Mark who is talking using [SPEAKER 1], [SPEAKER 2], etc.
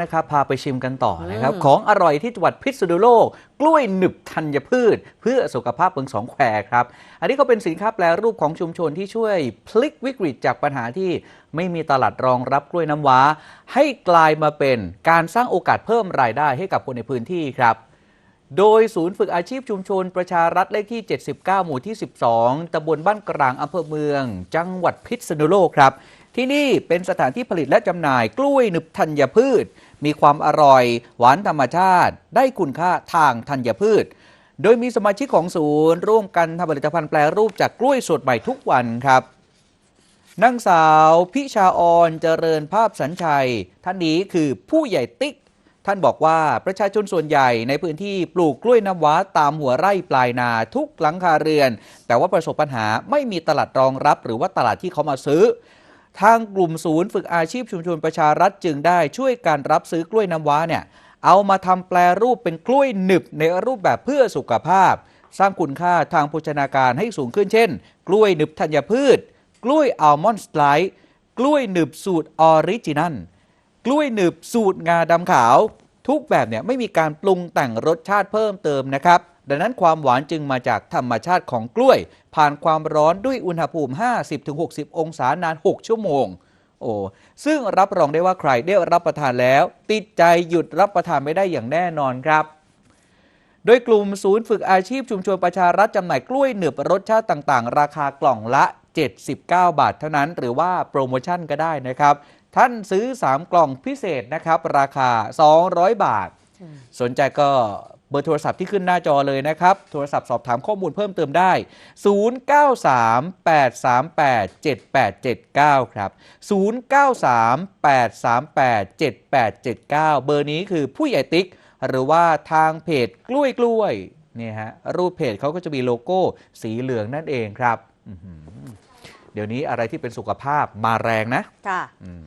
[SPEAKER 1] นะครับพาไปชิมกันต่อนะครับ
[SPEAKER 2] อืม
[SPEAKER 1] ของอร่อยที่จังหวัดพิษณุโลก กล้วยหนึบธัญพืช เพื่อสุขภาพเมืองสองแควครับ อันนี้ก็เป็นสินค้าแปลรูปของชุมชนที่ช่วยพลิกวิกฤตจากปัญหาที่ไม่มีตลาดรองรับกล้วยน้ำว้า ให้กลายมาเป็นการสร้างโอกาสเพิ่มรายได้ให้กับคนในพื้นที่ครับ โดยศูนย์ฝึกอาชีพชุมชนประชารัฐเลขที่ 79 หมู่ที่ 12 ตำบลบ้านกลางอำเภอเมือง จังหวัดพิษณุโลกครับ ที่นี่เป็นสถานที่ผลิตและจำหน่ายกล้วยหนึบธัญพืช มีความอร่อย หวานธรรมชาติ ได้คุณค่าทางธัญพืช โดยมีสมาชิกของศูนย์ร่วมกันทำผลิตภัณฑ์แปลรูปจากกล้วยสดใหม่ทุกวันครับนางสาวพิชาออนเจริญภาพสัญชัย ท่านนี้คือผู้ใหญ่ติ๊ก ท่านบอกว่าประชาชนส่วนใหญ่ในพื้นที่ปลูกกล้วยน้ำว้าตามหัวไร่ปลายนาทุกหลังคาเรือน แต่ว่าประสบปัญหาไม่มีตลาดรองรับ หรือว่าตลาดที่เขามาซื้อ ทางกลุ่มศูนย์ฝึกอาชีพชุมชนประชารัฐจึงได้ช่วยการรับซื้อกล้วยน้ำว้าเนี่ยเอามาทำแปลรูปเป็นกล้วยหนึบในรูปแบบเพื่อสุขภาพ สร้างคุณค่าทางโภชนาการให้สูงขึ้นเช่น กล้วยหนึบธัญพืช กล้วยอัลมอนด์สไลด์กล้วยหนึบสูตรออริจินัล กล้วยหนึบสูตรงาดำขาว ทุกแบบเนี่ยไม่มีการปรุงแต่งรสชาติเพิ่มเติมนะครับ ดังนั้นความหวานจึงมาจากธรรมชาติของกล้วย ผ่านความร้อนด้วยอุณหภูมิ 50-60 องศานาน 6 ชั่วโมงโอ้ซึ่งรับรองได้ว่าใครได้รับประทานแล้ว ติดใจหยุดรับประทานไม่ได้อย่างแน่นอนครับ โดยกลุ่มศูนย์ฝึกอาชีพชุมชนประชารัฐจำหน่ายกล้วยหนึบรสชาติต่าง ๆ ราคากล่องละ 79 บาทเท่านั้น หรือว่าโปรโมชั่นก็ได้นะครับ ท่านซื้อ 3 กล่องพิเศษนะครับ ราคา 200 บาท สนใจก็เบอร์โทรศัพท์ที่ขึ้นหน้าจอเลยนะครับ โทรศัพท์สอบถามข้อมูลเพิ่มเติมได้ 0938387879 ครับ 0938387879 เบอร์นี้คือผู้ใหญ่ติ๊ก หรือว่าทางเพจกล้วยกล้วยเนี่ยฮะรูปเพจเขาก็จะมีโลโก้สีเหลืองนั่นเองครับอื้อหือเดี๋ยวนี้อะไรที่เป็นสุขภาพมาแรงนะ
[SPEAKER 2] ค่ะ
[SPEAKER 1] อืม